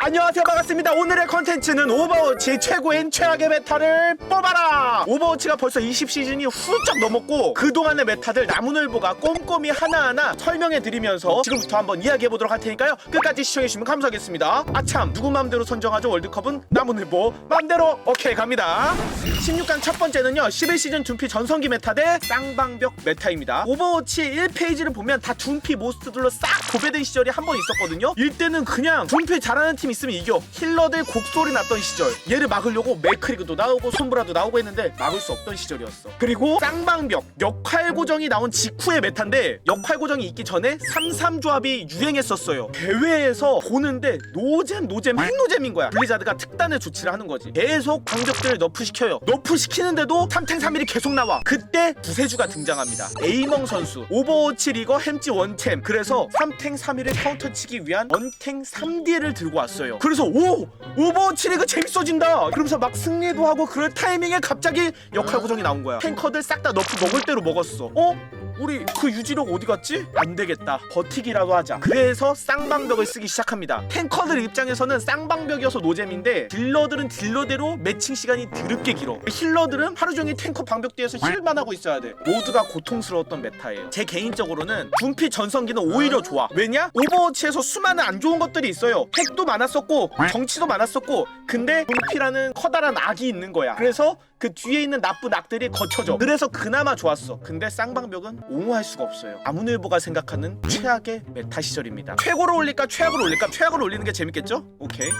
안녕하세요. 반갑습니다. 오늘의 컨텐츠는 오버워치 최고인 최악의 메타를 뽑아라! 오버워치가 벌써 20시즌이 훌쩍 넘었고 그동안의 메타들 나무늘보가 꼼꼼히 하나하나 설명해드리면서 지금부터 한번 이야기해보도록 할 테니까요. 끝까지 시청해주시면 감사하겠습니다. 아참 누구 맘대로 선정하죠? 월드컵은? 나무늘보 맘대로! 오케이 갑니다. 16강 첫 번째는요 11시즌 둔피 전성기 메타 대 쌍방벽 메타입니다. 오버워치 1페이지를 보면 다 둔피 모스트들로 싹 도배된 시절이 한 번 있었거든요. 이때는 그냥 둔피 잘하는 팀 있으면 이겨. 힐러들 곡소리 났던 시절. 얘를 막으려고 맥크리그도 나오고 손브라도 나오고 했는데 막을 수 없던 시절이었어. 그리고 쌍방벽. 역할 고정이 나온 직후의 메타인데 역할 고정이 있기 전에 3-3 조합이 유행했었어요. 대회에서 보는데 노잼 노잼 핵노잼인 거야. 블리자드가 특단의 조치를 하는 거지. 계속 방벽들을 너프 시켜요. 너프 시키는데도 3탱 3일이 계속 나와. 그때 구세주가 등장합니다. 에이멍 선수. 오버워치 리거 햄찌 원챔. 그래서 3탱 3일을 카운터치기 위한 원탱 3D를 들고 왔어 요. 그래서 오! 오버워치 리그 재밌어진다! 그러면서 막 승리도 하고 그럴 타이밍에 갑자기 역할 고정이 나온 거야. 탱커들 싹다 너프 먹을 대로 먹었어. 어? 우리 그 유지력 어디 갔지? 안 되겠다. 버티기라도 하자. 그래서 쌍방벽을 쓰기 시작합니다. 탱커들 입장에서는 쌍방벽이어서 노잼인데 딜러들은 딜러대로 매칭 시간이 드럽게 길어. 힐러들은 하루 종일 탱커 방벽 뒤에서 힐만 하고 있어야 돼. 모두가 고통스러웠던 메타예요. 제 개인적으로는 둔피 전성기는 오히려 좋아. 왜냐? 오버워치에서 수많은 안 좋은 것들이 있어요. 핵도 많았었고 정치도 많았었고 근데 둔피라는 커다란 악이 있는 거야. 그래서 그 뒤에 있는 나쁜 악들이 거쳐져. 그래서 그나마 좋았어. 근데 쌍방벽은 옹호할 수가 없어요. 아무늘보가 생각하는 최악의 메타 시절입니다. 최고로 올릴까 최악으로 올릴까 최악으로 올리는 게 재밌겠죠? 오케이.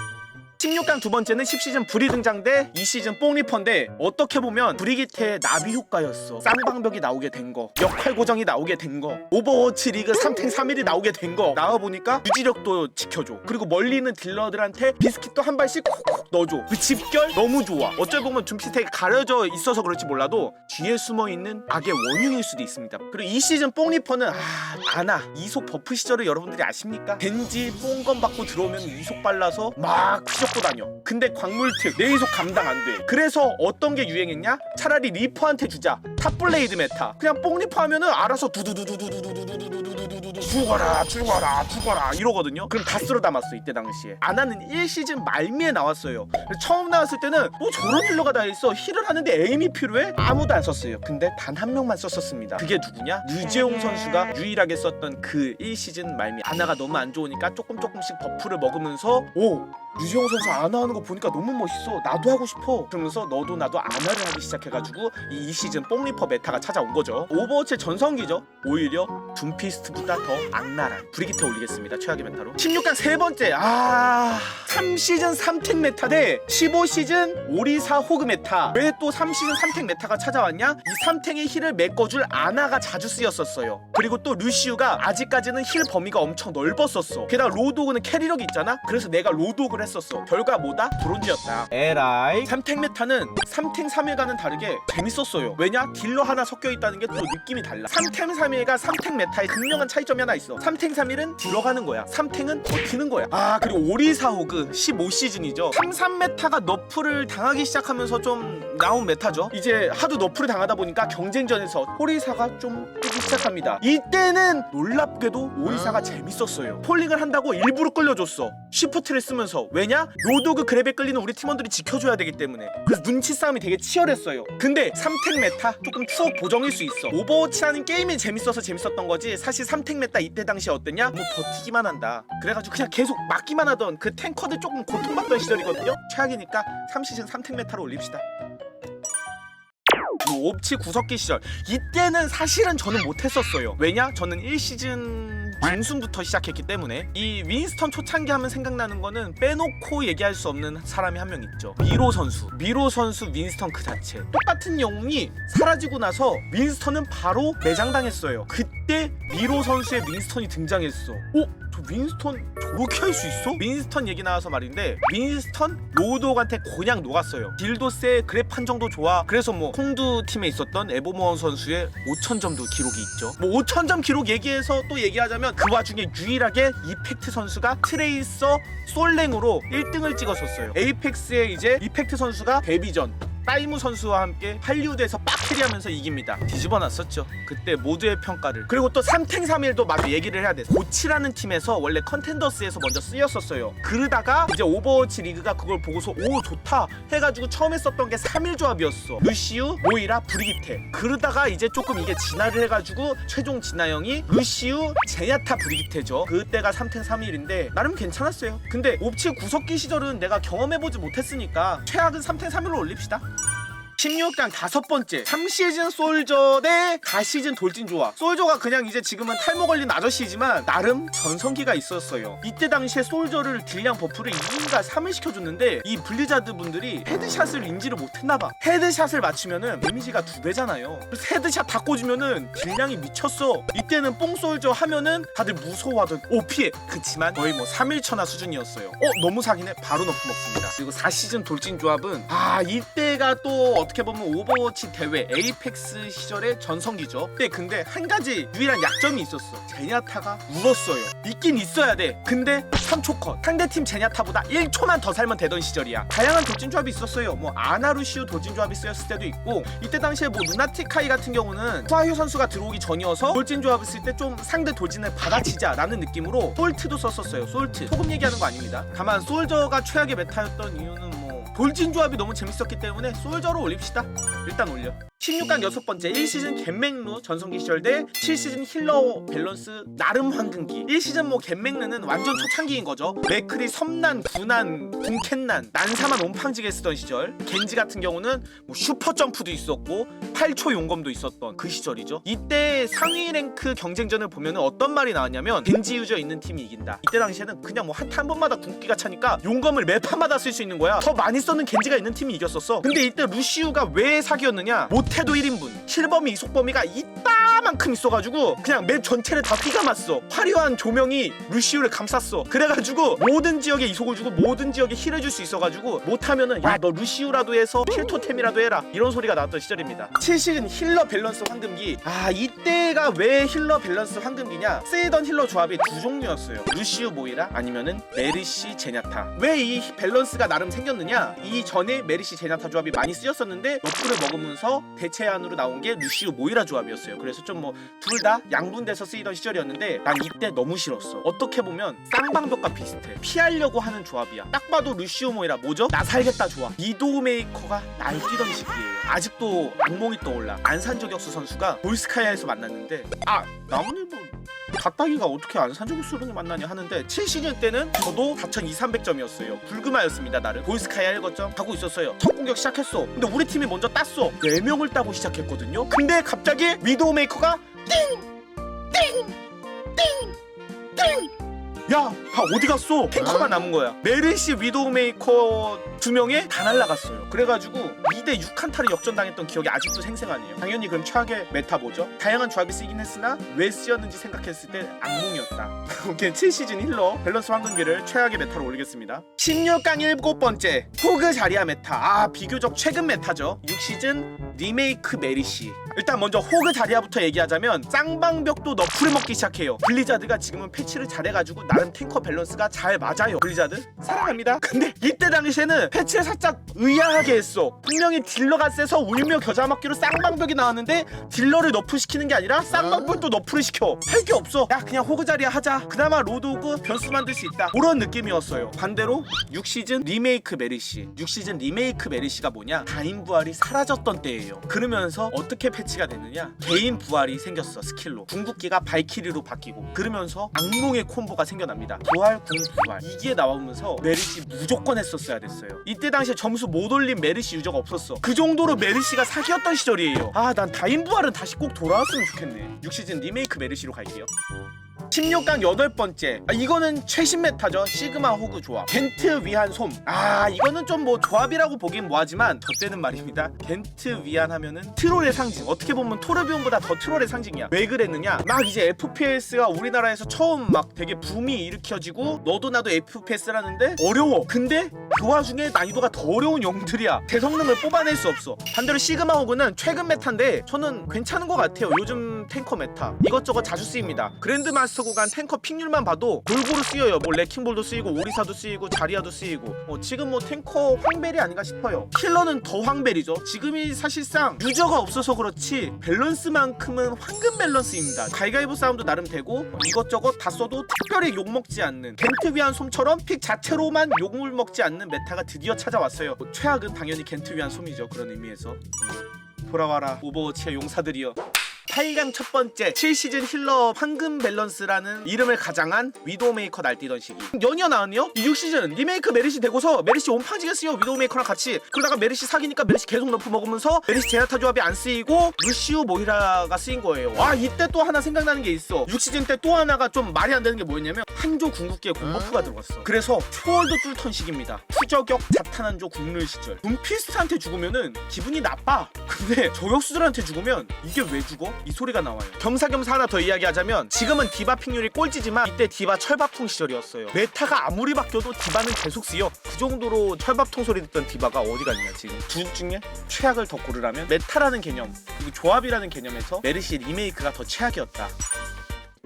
16강 두 번째는 10시즌 불이 등장 대 2시즌 뽕리퍼인데 어떻게 보면 브리기테의 나비 효과였어. 쌍방벽이 나오게 된거 역할 고정이 나오게 된거 오버워치 리그 3탱 3일이 나오게 된거 나와보니까 유지력도 지켜줘. 그리고 멀리 있는 딜러들한테 비스킷도 한 발씩 콕콕 넣어줘. 그 집결 너무 좋아. 어쩔 보면 둠피스텍이 가려져 있어서 그럴지 몰라도 뒤에 숨어있는 악의 원흉일 수도 있습니다. 그리고 이 시즌 뽕리퍼는 아 아나 이속 버프 시절을 여러분들이 아십니까? 겐지 뽕건 받고 들어오면 이속 발라서 막 휘젓고 다녀. 근데 광물특 내 이속 감당 안 돼. 그래서 어떤 게 유행했냐? 차라리 리퍼한테 주자 탑블레이드 메타 그냥 뽕리퍼 하면은 알아서 두두두두두두두두두두두두두두 죽어라 죽어라 죽어라 이러거든요 그럼 다 쓸어 담았어 이때 당시에 아나는 1시즌 말미에 나왔어요 처음 나왔을 때는 어 저런 힐러가 다 있어 힐을 하는데 에임이 필요해? 아무도 안 썼어요 근데 단 한 명만 썼었습니다 그게 누구냐? 유재홍 선수가 유일하게 썼던 그 1시즌 말미 아나가 너무 안 좋으니까 조금 조금씩 버프를 먹으면서 오 유재홍 선수 아나 하는 거 보니까 너무 멋있어 나도 하고 싶어 그러면서 너도 나도 아나를 하기 시작해가지고 이 2시즌 뽕 리퍼 메타가 찾아온 거죠. 오버워치의 전성기죠. 오히려 둠피스트보다 더 악랄한 브리기테 올리겠습니다. 최악의 메타로. 16강 세 번째. 아 3시즌 3탱 메타 대 15시즌 오리사 호그 메타. 왜 또 3시즌 3탱 메타가 찾아왔냐? 이 3탱의 힐을 메꿔줄 아나가 자주 쓰였었어요. 그리고 또 루시우가 아직까지는 힐 범위가 엄청 넓었었어. 게다가 로드오그는 캐리력이 있잖아? 그래서 내가 로드오그를 했었어. 결과 뭐다? 브론즈였다. 에라이. 3탱 메타는 3탱 3일과는 다르게 재밌었어요. 왜냐? 딜러 하나 섞여 있다는 게 또 느낌이 달라. 3탱 3일과 3탱 메타의 극명한 차이점이 하나 있어. 3탱 3일은 들어가는 거야. 3탱은 버티는 거야. 아, 그리고 오리사 호그 15시즌이죠. 33 메타가 너프를 당하기 시작하면서 좀 나온 메타죠. 이제 하도 너프를 당하다 보니까 경쟁전에서 오리사가 좀 뜨기 시작합니다. 이때는 놀랍게도 오리사가 재밌었어요. 폴링을 한다고 일부러 끌려줬어. 쉬프트를 쓰면서 왜냐? 로도그 그랩에 끌리는 우리 팀원들이 지켜줘야 되기 때문에 그래서 눈치 싸움이 되게 치열했어요 근데 3탱 메타 조금 추억 보정일 수 있어. 오버워치라는 게임이 재밌어서 재밌었던 거지 사실 3탱 메타 이때 당시에 어땠냐? 뭐 버티기만 한다. 그래가지고 그냥 계속 막기만 하던 그 탱커들 조금 고통받던 시절이거든요. 최악이니까 3시즌 3탱 메타로 올립시다. 그 옵치 구석기 시절. 이때는 사실은 저는 못했었어요. 왜냐? 저는 1시즌 중순부터 시작했기 때문에 이 윈스턴 초창기 하면 생각나는 거는 빼놓고 얘기할 수 없는 사람이 한 명 있죠. 미로 선수. 미로 선수 윈스턴 그 자체. 똑같은 영웅이 사라지고 나서 윈스턴은 바로 매장당했어요. 그 때 미로 선수의 윈스턴이 등장했어. 어? 저 윈스턴 저렇게 할 수 있어? 윈스턴 얘기 나와서 말인데 윈스턴 로드옥한테 그냥 녹았어요. 딜도스의 그랩 판정도 좋아. 그래서 뭐 콩두 팀에 있었던 에보모원 선수의 5천점도 기록이 있죠. 뭐 5천점 기록 얘기해서 또 얘기하자면 그 와중에 유일하게 이펙트 선수가 트레이서 솔랭으로 1등을 찍었었어요. 에이펙스에 이제 이펙트 선수가 데뷔 전 따이무 선수와 함께 할리우드에서 빡캐리하면서 이깁니다. 뒤집어놨었죠. 그때 모두의 평가를. 그리고 또 3탱 3일도 마저 얘기를 해야 돼. 고치라는 팀에서 원래 컨텐더스에서 먼저 쓰였었어요. 그러다가 이제 오버워치 리그가 그걸 보고서 오 좋다 해가지고 처음 했었던 게 3일 조합이었어. 루시우, 모이라, 브리기테. 그러다가 이제 조금 이게 진화를 해가지고 최종 진화형이 루시우, 제냐타, 브리기테죠. 그때가 3탱 3일인데 나름 괜찮았어요. 근데 옵치 구석기 시절은 내가 경험해보지 못했으니까 최악은 3탱 3일로 올립시다. 16강 다섯 번째. 3시즌 솔저 대 가시즌 돌진 조합. 솔저가 그냥 이제 지금은 탈모 걸린 아저씨지만 나름 전성기가 있었어요. 이때 당시에 솔저를 딜량 버프를 2인가 3을 시켜줬는데 이 블리자드 분들이 헤드샷을 인지를 못했나봐. 헤드샷을 맞추면은 데미지가 두 배잖아요. 헤드샷 다 꽂으면은 딜량이 미쳤어. 이때는 뽕 솔저 하면은 다들 무서워하던 오 피해 그치만 거의 뭐 3일천하 수준이었어요. 어 너무 사기네. 바로 너프 먹습니다. 그리고 4시즌 돌진 조합은 아 이때가 또 어떻게 보면 오버워치 대회 에이펙스 시절의 전성기죠. 근데 근데 한 가지 유일한 약점이 있었어. 제냐타가 울었어요. 있긴 있어야 돼. 근데 3초 컷. 상대팀 제냐타보다 1초만 더 살면 되던 시절이야. 다양한 돌진 조합이 있었어요. 뭐 아나루시우 돌진 조합이 쓰였을 때도 있고 이때 당시에 뭐 누나티카이 같은 경우는 투하휴 선수가 들어오기 전이어서 돌진 조합을 쓸 때 좀 상대 돌진을 받아치자라는 느낌으로 솔트도 썼었어요. 솔트. 소금 얘기하는 거 아닙니다. 다만 솔저가 최악의 메타였던 이유는 뭐 돌진 조합이 너무 재밌었기 때문에 솔저로 올립시다. 일단 올려. 16강 여섯 번째 1시즌 갯맹루 전성기 시절 대 7시즌 힐러 밸런스 나름 황금기. 1시즌 뭐 갯맹루는 완전 초창기인 거죠. 맥크리 섬난, 구난, 궁캔난 난사만 온팡지게 쓰던 시절. 겐지 같은 경우는 뭐 슈퍼 점프도 있었고 8초 용검도 있었던 그 시절이죠. 이때 상위 랭크 경쟁전을 보면은 어떤 말이 나왔냐면 겐지 유저 있는 팀이 이긴다. 이때 당시에는 그냥 뭐 한타 한 번마다 궁기가 차니까 용검을 매 판마다 쓸 수 있는 거야. 더 많이 썼는 겐지가 있는 팀이 이겼었어. 근데 이때 루시우가 왜 사기였느냐? 못해도 1인분. 실범위 이속범위가 이 따만큼 있어가지고 그냥 맵 전체를 다 휘감았어. 화려한 조명이 루시우를 감쌌어. 그래가지고 모든 지역에 이속을 주고 모든 지역에 힐해줄 수 있어가지고 못하면은 야 너 루시우라도 해서 필토템이라도 해라. 이런 소리가 나왔던 시절입니다. 7시즌 힐러 밸런스 황금기. 아 이때가 왜 힐러 밸런스 황금기냐? 쓰이던 힐러 조합이 두 종류였어요. 루시우 모이라 아니면은 메르시 제냐타. 왜 이 밸런스가 나름 생겼느냐? 이 전에 메르시 제냐타 조합이 많이 쓰였었는데 너프를 먹으면서 대체안으로 나온 게 루시우 모이라 조합이었어요. 그래서 좀뭐 둘 다 양분돼서 쓰이던 시절이었는데 난 이때 너무 싫었어. 어떻게 보면 쌍방벽과 비슷해. 피하려고 하는 조합이야. 딱 봐도 루시우 모이라 뭐죠? 나 살겠다 조합 이도우 메이커가 날 뛰던 시기예요. 아직도 악몽이 떠올라. 안산 저격수 선수가 볼스카야에서 만났는데 아 나무 늘뭐 갓다기가 어떻게 안산저격수를 만나냐 하는데 7시즌 때는 저도 4,200점이었어요. 불금하였습니다 나를 볼스카야 1거점 하고 있었어요. 첫 공격 시작했어. 근데 우리 팀이 먼저 땄어. 4명을 따고 시작했거든요. 근데 갑자기 위도우 메이커가 띵 띵 띵 띵! 야, 다 어디 갔어? 탱커가 남은 거야. 메르시 위도우 메이커 두 명에 다 날라갔어요. 그래가지고 2대 6한타를 역전당했던 기억이 아직도 생생하네요. 당연히 그럼 최악의 메타 뭐죠? 다양한 조합이 쓰이긴 했으나 왜 쓰였는지 생각했을 때 악몽이었다. 오케이, 7시즌 힐러 밸런스 황금기를 최악의 메타로 올리겠습니다. 16강 일곱 번째 호그 자리아 메타. 아, 비교적 최근 메타죠. 6시즌 리메이크 메리시. 일단 먼저 호그 자리아부터 얘기하자면 쌍방벽도 너프를 먹기 시작해요. 블리자드가 지금은 패치를 잘해가지고 나름 탱커 밸런스가 잘 맞아요. 블리자드 사랑합니다. 근데 이때 당시에는 패치를 살짝 의아하게 했어. 분명히 딜러가 세서 울며 겨자 먹기로 쌍방벽이 나왔는데 딜러를 너프 시키는 게 아니라 쌍방벽도 너프를 시켜. 할 게 없어. 야 그냥 호그 자리아 하자. 그나마 로드오그 변수 만들 수 있다. 그런 느낌이었어요. 반대로 6시즌 리메이크 메리시. 6시즌 리메이크 메리시가 뭐냐? 다인 부활이 사라졌던 때예요. 그러면서 어떻게 패치가 됐느냐? 개인 부활이 생겼어 스킬로. 궁극기가 발키리로 바뀌고 그러면서 악몽의 콤보가 생겨납니다. 부활 궁 부활 이게 나오면서 메리시 무조건 했었어야 됐어요. 이때 당시에 점수 못 올린 메리시 유저가 없었어. 그 정도로 메리시가 사기였던 시절이에요. 아 난 다인 부활은 다시 꼭 돌아왔으면 좋겠네. 6시즌 리메이크 메리시로 갈게요. 16강 여덟 번째. 아, 이거는 최신 메타죠. 시그마 호그 조합. 겐트 위한 솜 아 이거는 좀 뭐 조합이라고 보긴 뭐하지만 저 때는 말입니다. 겐트 위한 하면은 트롤의 상징. 어떻게 보면 토르비온보다 더 트롤의 상징이야. 왜 그랬느냐? 막 이제 FPS가 우리나라에서 처음 막 되게 붐이 일으켜지고 너도 나도 FPS라는데 어려워. 근데 그 와중에 난이도가 더 어려운 영들이야. 대성능을 뽑아낼 수 없어. 반대로 시그마 호그는 최근 메타인데 저는 괜찮은 것 같아요. 요즘 탱커 메타. 이것저것 자주 쓰입니다. 그랜드마스터 구간 탱커 픽률만 봐도 골고루 쓰여요. 뭐 레킹볼도 쓰이고 오리사도 쓰이고 자리아도 쓰이고. 어, 지금 뭐 탱커 황벨이 아닌가 싶어요. 힐러는 더 황벨이죠. 지금이 사실상 유저가 없어서 그렇지 밸런스만큼은 황금 밸런스입니다. 가위가위보 싸움도 나름 되고 어, 이것저것 다 써도 특별히 욕 먹지 않는 겐트 위한 솜처럼 픽 자체로만 욕을 먹지 않는 메타가 드디어 찾아왔어요. 뭐 최악은 당연히 겐트 위한 솜이죠. 그런 의미에서. 돌아와라 오버워치의 용사들이여 8강 첫 번째 7시즌 힐러 황금 밸런스라는 이름을 가장한 위도우메이커 날뛰던 시기. 연이어 나왔네요? 6시즌 리메이크 메리시 되고서 메리시 온팡지겠어요 위도우메이커랑 같이. 그러다가 메리시 사기니까 메리시 계속 너프 먹으면서 메리시 제나타 조합이 안 쓰이고 루시우 모이라가 쓰인 거예요. 와 이때 또 하나 생각나는 게 있어. 6시즌 때 또 하나가 좀 말이 안 되는 게 뭐였냐면 한조 궁극기에 공버프가 들어갔어. 그래서 초월도 뚫던 시기입니다. 푸저격 자탄한조 국룰 시절. 분피스트한테 죽으면은 기분이 나빠. 근데 저격수들한테 죽으면 이게 왜 죽어? 이 소리가 나와요. 겸사겸사 하나 더 이야기하자면 지금은 디바 픽률이 꼴찌지만 이때 디바 철밥통 시절이었어요. 메타가 아무리 바뀌어도 디바는 계속 쓰여. 그 정도로 철밥통 소리 듣던 디바가 어디 갔냐 지금. 둘 중에 최악을 더 고르라면 메타라는 개념 그리고 조합이라는 개념에서 메르시 리메이크가 더 최악이었다.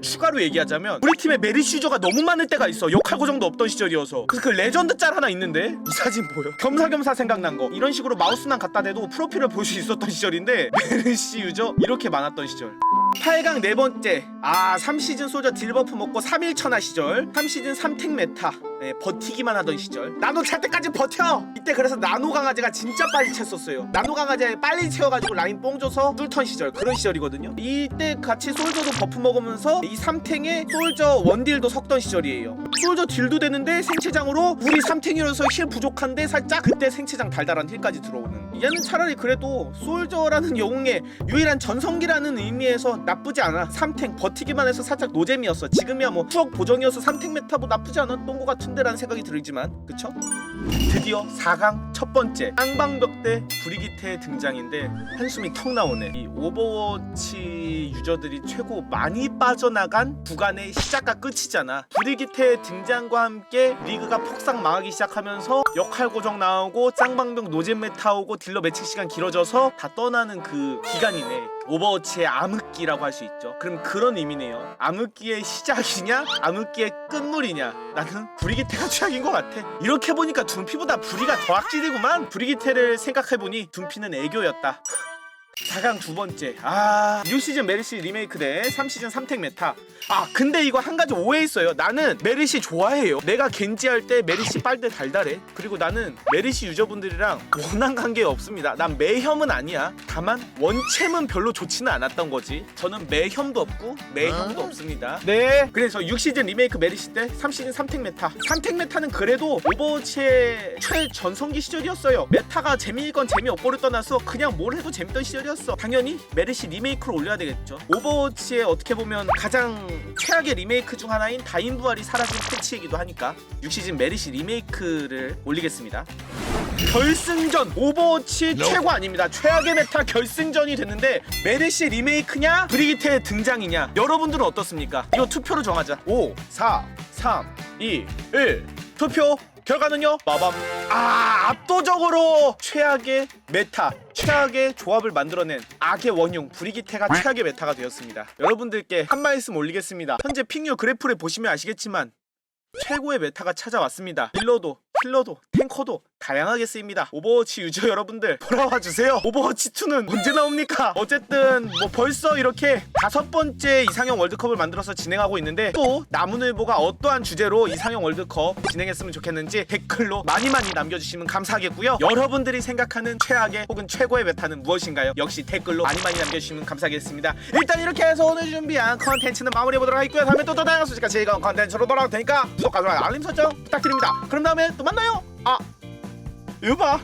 추가로 얘기하자면 우리 팀에 메리시 유저가 너무 많을 때가 있어. 역할 고정도 없던 시절이어서. 그래서 그 레전드 짤 하나 있는데? 이 사진 보여 겸사겸사 생각난 거. 이런 식으로 마우스만 갖다 대도 프로필을 볼 수 있었던 시절인데 메리시 유저 이렇게 많았던 시절. 8강 네 번째. 아 3시즌 소저 딜버프 먹고 3일 천하 시절. 3시즌 3탱 메타 네, 버티기만 하던 시절. 나노 찰 때까지 버텨! 이때 그래서 나노 강아지가 진짜 빨리 챘었어요. 나노 강아지 빨리 채워가지고 라인 뽕 줘서 뚫던 시절. 그런 시절이거든요. 이때 같이 솔저도 버프 먹으면서 이 3탱에 솔저 원딜도 섞던 시절이에요. 솔저 딜도 되는데 생체장으로 우리 3탱이라서 힐 부족한데 살짝 그때 생체장 달달한 힐까지 들어오는. 얘는 차라리 그래도 솔저라는 영웅의 유일한 전성기라는 의미에서 나쁘지 않아. 3탱 버티기만 해서 살짝 노잼이었어. 지금이야 뭐 추억 보정이어서 3탱 메타 뭐 나쁘지 않았던 것 같은데 라는 생각이 들지만 그쵸? 드디어 4강 첫 번째 쌍방벽대 브리기테의 등장인데 한숨이 턱 나오네. 이 오버워치 유저들이 최고 많이 빠져나간 구간의 시작과 끝이잖아. 브리기테의 등장과 함께 리그가 폭삭 망하기 시작하면서 역할 고정 나오고 쌍방벽 노잼 메타 오고 딜러 매칭 시간 길어져서 다 떠나는 그 기간이네. 오버워치의 암흑기라고 할 수 있죠. 그럼 그런 의미네요. 암흑기의 시작이냐 암흑기의 끝물이냐. 나는 브리기테가 최악인 것 같아. 이렇게 보니까 둠피보다 브리가 더 악질이구만. 브리기테를 생각해보니 둠피는 애교였다 4강 두 번째. 아 6시즌 메르시 리메이크 대 3시즌 3탱 메타. 아 근데 이거 한 가지 오해 있어요. 나는 메르시 좋아해요. 내가 겐지 할 때 메르시 빨대 달달해. 그리고 나는 메르시 유저분들이랑 원한 관계 없습니다. 난 매혐은 아니야. 다만 원챔은 별로 좋지는 않았던 거지. 저는 매혐도 없고 매혐도 없습니다. 네. 그래서 6시즌 리메이크 메르시 때 3시즌 3탱 메타. 3탱 메타는 그래도 오버워치의 최전성기 시절이었어요. 메타가 재미있건 재미없고를 떠나서 그냥 뭘 해도 재밌던 시절 이었어 당연히 메르시 리메이크를 올려야 되겠죠. 오버워치의 어떻게 보면 가장 최악의 리메이크 중 하나인 다인 부활이 사라진 패치이기도 하니까 6시즌 메르시 리메이크를 올리겠습니다. 결승전! 오버워치 최고 아닙니다. 최악의 메타 결승전이 됐는데 메르시 리메이크냐 브리기테의 등장이냐? 여러분들은 어떻습니까? 이거 투표로 정하자. 5 4 3 2 1 투표 결과는요? 빠밤. 아 압도적으로 최악의 메타 최악의 조합을 만들어낸 악의 원흉 브리기테가 최악의 메타가 되었습니다. 여러분들께 한 말씀 올리겠습니다. 현재 핑류 그래프를 보시면 아시겠지만 최고의 메타가 찾아왔습니다. 힐러도 힐러도 탱커도 다양하게 쓰입니다. 오버워치 유저 여러분들 돌아와 주세요. 오버워치 2는 언제 나옵니까? 어쨌든 뭐 벌써 이렇게 다섯 번째 이상형 월드컵을 만들어서 진행하고 있는데 또 나무늘보가 어떠한 주제로 이상형 월드컵 진행했으면 좋겠는지 댓글로 많이 많이 남겨주시면 감사하겠고요. 여러분들이 생각하는 최악의 혹은 최고의 메타는 무엇인가요? 역시 댓글로 많이 많이 남겨주시면 감사하겠습니다. 일단 이렇게 해서 오늘 준비한 컨텐츠는 마무리해보도록 하겠고요. 다음에 또더 다양한 소식과 즐거운 컨텐츠로 돌아올 테니까 구독과 좋아요 알림 설정 부탁드립니다. 그럼 다음에 또 만나요. 아, 이거 봐.